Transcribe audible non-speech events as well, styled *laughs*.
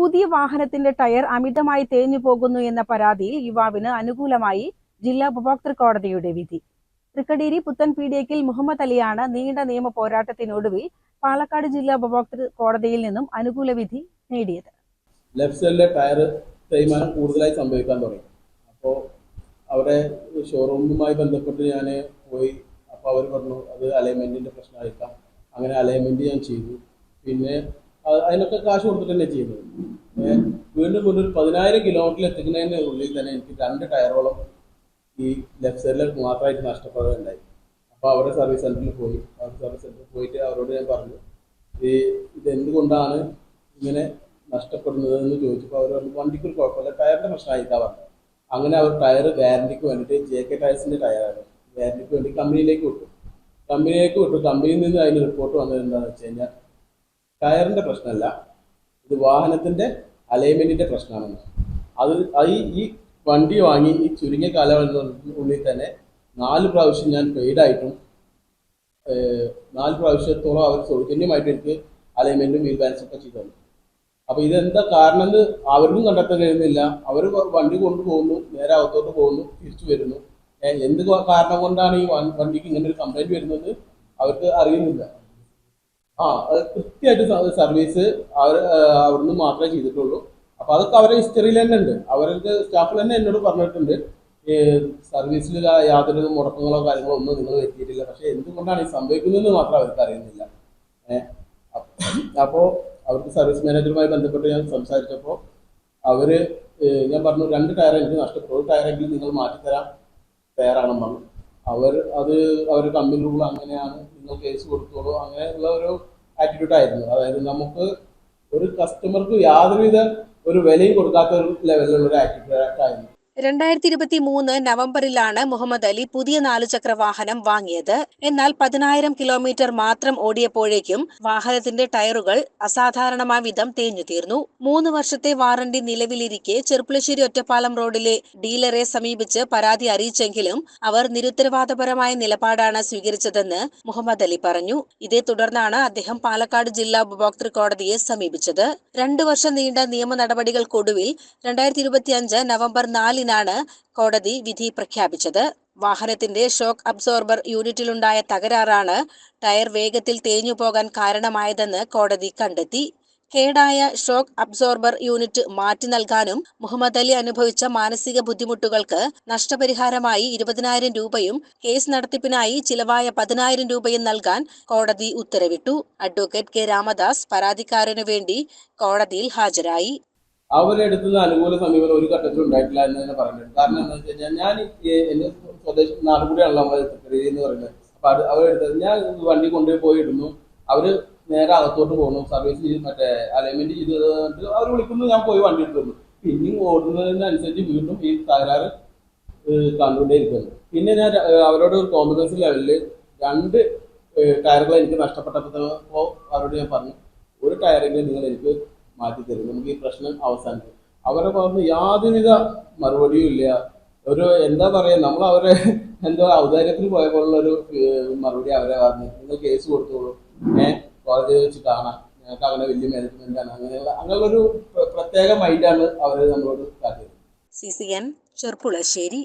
പുതിയ വാഹനത്തിന്റെ ടയർ അമിതമായി തേഞ്ഞു പോകുന്നു എന്ന പരാതിയിൽ യുവാവിന് അനുകൂലമായി ജില്ലാ ഉപഭോക്തൃ കോടതിയുടെ വിധി. തൃക്കടീരി പുത്തൻ പീഡിയക്കിൽ മുഹമ്മദ് അലിയാണ് നീണ്ട നിയമ പോരാട്ടത്തിനൊടുവിൽ പാലക്കാട് ജില്ലാ ഉപഭോക്തൃ കോടതിയിൽ നിന്നും അനുകൂല വിധി നേടിയത്. സൈഡിലെ ടയർ തേയ്മാനം കൂടുതലായി സംഭവിക്കാൻ തുടങ്ങി. അപ്പോൾ അവിടെ ഷോറൂമുമായി ബന്ധപ്പെട്ട് ഞാൻ പോയി. അപ്പോൾ അവർ പറഞ്ഞു അത് അലൈൻമെന്റിന്റെ പ്രശ്നമായിരിക്കാം. അങ്ങനെ അലൈൻമെന്റ് ഞാൻ ചെയ്തു. പിന്നെ അതിനൊക്കെ കാശ് കൊടുത്തിട്ട് തന്നെ ചെയ്യുന്നത് വീണ്ടും വീണ്ടും ഒരു പതിനായിരം കിലോമീറ്ററിൽ എത്തിക്കുന്നതിന്റെ ഉള്ളിൽ തന്നെ എനിക്ക് രണ്ട് ടയറോളം ഈ ലെഫ്റ്റ് സൈഡിൽ മാത്രമായിട്ട് നഷ്ടപ്പെടുകയുണ്ടായി അപ്പോൾ അവരുടെ സർവീസ് സെന്ററിൽ പോയി. അവരുടെ സർവീസ് സെന്ററിൽ പോയിട്ട് അവരോട് ഞാൻ പറഞ്ഞു ഈ ഇത് എന്തുകൊണ്ടാണ് ഇങ്ങനെ നഷ്ടപ്പെടുന്നത് എന്ന് ചോദിച്ചപ്പോൾ അവർ പറഞ്ഞു വണ്ടിക്ക് ഒരു കുഴപ്പമില്ല ടയറിന്റെ പ്രശ്നമായിട്ടാണ് പറഞ്ഞത്. അങ്ങനെ അവർ ടയർ ഗ്യാരണ്ടിക്ക് വേണ്ടിയിട്ട് ജെ കെ ടയർസിന്റെ ടയറാണ് ഗ്യാരണ്ടിക്ക് വേണ്ടി കമ്പനിയിലേക്ക് വിട്ടു. കമ്പനിയിലേക്ക് വിട്ടു. കമ്പനിയിൽ നിന്ന് അതിന് റിപ്പോർട്ട് വന്നത് എന്താണെന്ന് വെച്ച് കഴിഞ്ഞാൽ ടയറിന്റെ പ്രശ്നമല്ല ഇത് വാഹനത്തിന്റെ അലൈൻമെന്റിന്റെ പ്രശ്നമാണ്. അത് ഈ- ഈ വണ്ടി വാങ്ങി ഈ ചുരുങ്ങിയ കാലയളവിനുള്ളിൽ തന്നെ നാല് പ്രാവശ്യം ഞാൻ പെയ്ഡായിട്ടും നാല് പ്രാവശ്യത്തോളം അവർ സൗജന്യമായിട്ട് എനിക്ക് അലൈൻമെന്റും വീൽ ബാലൻസും ഒക്കെ ചെയ്തു അപ്പോൾ ഇതെന്താ കാരണം എന്ന് അവർക്കും കണ്ടെത്താൻ കഴിയുന്നില്ല. അവർ വണ്ടി കൊണ്ടുപോകുന്നു നേരെ അകത്തോട്ട് പോകുന്നു തിരിച്ചു വരുന്നു. എന്ത് കാരണം കൊണ്ടാണ് ഈ വണ്ടിക്ക് ഇങ്ങനെ ഒരു കംപ്ലൈന്റ് വരുന്നത്? അവർക്ക് അറിയുന്നില്ല. ആ കൃത്യമായിട്ട് സർവീസ് അവർ അവിടുന്ന് മാത്രമേ ചെയ്തിട്ടുള്ളൂ. അപ്പൊ അതൊക്കെ അവരുടെ ഹിസ്റ്ററിയിൽ തന്നെ ഉണ്ട്. അവരുടെ സ്റ്റാഫിൽ തന്നെ എന്നോട് പറഞ്ഞിട്ടുണ്ട്. സർവീസിൽ യാതൊരു മുടക്കങ്ങളോ കാര്യങ്ങളോ ഒന്നും നിങ്ങൾ എത്തിയിട്ടില്ല പക്ഷെ എന്തുകൊണ്ടാണ് ഈ സംഭവിക്കുന്നതെന്ന് മാത്രം അവർക്ക് അറിയുന്നില്ല. അപ്പോൾ അവർക്ക് സർവീസ് മാനേജറുമായി ബന്ധപ്പെട്ട് ഞാൻ സംസാരിച്ചപ്പോൾ അവർ ഞാൻ പറഞ്ഞു രണ്ട് ടയർ എനിക്ക് നഷ്ടപ്പെട്ടു. ടയറെങ്കിലും നിങ്ങൾ മാറ്റിത്തരാൻ തയ്യാറാണെന്ന് പറഞ്ഞു. അവർ അത് അവർ കമ്പനി റൂൾ അങ്ങനെയാണ്. നിങ്ങൾ കേസ് കൊടുത്തോളൂ. അങ്ങനെയുള്ള ഒരു ആറ്റിറ്റ്യൂഡ് ആയിരുന്നു. അതായത് നമുക്ക് ഒരു കസ്റ്റമർക്ക് യാതൊരുവിധ ഒരു വിലയും കൊടുക്കാത്ത ഒരു ലെവലിലുള്ള ഒരു ആറ്റിറ്റ്യൂഡ് ആയിരുന്നു. രണ്ടായിരത്തി ഇരുപത്തി മൂന്ന് നവംബറിലാണ് മുഹമ്മദ് അലി പുതിയ നാലുചക്ര വാഹനം വാങ്ങിയത്. എന്നാൽ പതിനായിരം കിലോമീറ്റർ മാത്രം ഓടിയപ്പോഴേക്കും വാഹനത്തിന്റെ ടയറുകൾ അസാധാരണമായ വിധം തേഞ്ഞു തീർന്നു. മൂന്ന് വർഷത്തെ വാറണ്ടി നിലവിലിരിക്കെ ചെർപ്പുളശ്ശേരി ഒറ്റപ്പാലം റോഡിലെ ഡീലറെ സമീപിച്ച് പരാതി അറിയിച്ചെങ്കിലും അവർ നിരുത്തരവാദപരമായ നിലപാടാണ് സ്വീകരിച്ചതെന്ന് മുഹമ്മദ് അലി പറഞ്ഞു. ഇതേ തുടർന്നാണ് അദ്ദേഹം പാലക്കാട് ജില്ലാ ഉപഭോക്തൃ കോടതിയെ സമീപിച്ചത്. രണ്ടു വർഷം നീണ്ട നിയമ നടപടികൾക്കൊടുവിൽ രണ്ടായിരത്തി ഇരുപത്തിയഞ്ച് നവംബർ നാലിനാണ് കോടതി വിധി പ്രഖ്യാപിച്ചത്. വാഹനത്തിന്റെ ഷോക്ക് അബ്സോർബർ യൂണിറ്റിലുണ്ടായ തകരാറാണ് ടയർ വേഗത്തിൽ തേഞ്ഞു പോകാൻ കാരണമായതെന്ന് കോടതി കണ്ടെത്തി. കേടായ ഷോക്ക് അബ്സോർബർ യൂണിറ്റ് മാറ്റി നൽകാനും മുഹമ്മദ് അലി അനുഭവിച്ച മാനസിക ബുദ്ധിമുട്ടുകൾക്ക് നഷ്ടപരിഹാരമായി ഇരുപതിനായിരം രൂപയും കേസ് നടത്തിപ്പിനായി ചിലവായ പതിനായിരം രൂപയും നൽകാൻ കോടതി ഉത്തരവിട്ടു. അഡ്വക്കേറ്റ് കെ രാമദാസ് പരാതിക്കാരനു വേണ്ടി കോടതിയിൽ ഹാജരായി. അവരുടെ അടുത്ത് നിന്ന് അനുകൂല സമീപനം ഒരു ഘട്ടത്തിൽ ഉണ്ടായിട്ടില്ല എന്ന് തന്നെ പറയുന്നുണ്ട്. കാരണം എന്താണെന്ന് വെച്ച് കഴിഞ്ഞാൽ ഞാൻ എന്റെ സ്വദേശം നാട് കൂടിയാണല്ലോ നമ്മൾ തൃക്കരി എന്ന് പറയുന്നത്. അപ്പൊ അത് അവരെടുത്തത് ഞാൻ വണ്ടി കൊണ്ടുപോയി പോയി ഇടുന്നു അവർ നേരെ അകത്തോട്ട് പോകുന്നു സർവീസ് ചെയ്ത് മറ്റേ അലൈൻമെന്റ് ചെയ്ത് അവർ വിളിക്കുന്നു ഞാൻ പോയി വണ്ടി എടുക്കുന്നു പിന്നെയും ഓടുന്നതിനനുസരിച്ച് വീണ്ടും ഈ തകരാറ് കണ്ടുകൊണ്ടേ ഇരിക്കുന്നു പിന്നെ ഞാൻ അവരോട് ഒരു കോൺഫിഡൻസ് ലെവലിൽ രണ്ട് ടയറുകൾ എനിക്ക് നഷ്ടപ്പെട്ടപ്പോൾ അവരോട് ഞാൻ പറഞ്ഞു ഒരു ടയറെങ്കിലും നിങ്ങൾ എനിക്ക് മാറ്റി തരും. നമുക്ക് ഈ പ്രശ്നം അവസാനിക്കും. അവരെ പറഞ്ഞ് യാതൊരുവിധ മറുപടിയും ഇല്ല. ഒരു എന്താ പറയാ നമ്മൾ അവരെ *laughs* എന്തോ ഔദാര്യത്തിൽ പോയ പോലുള്ള ഒരു മറുപടി അവരെ പറഞ്ഞു നിങ്ങൾ കേസ് കൊടുത്തോളൂ. ഏഹ് കോടതി വെച്ച് കാണാം. ഞങ്ങൾക്ക് അങ്ങനെ വലിയ മാനേജ്മെന്റ് ആണ് അങ്ങനെയുള്ള അങ്ങനെയുള്ള ഒരു പ്രത്യേക മൈൻഡാണ് അവർ നമ്മളോട് കാട്ടിയത്. C C N Cherpulassery.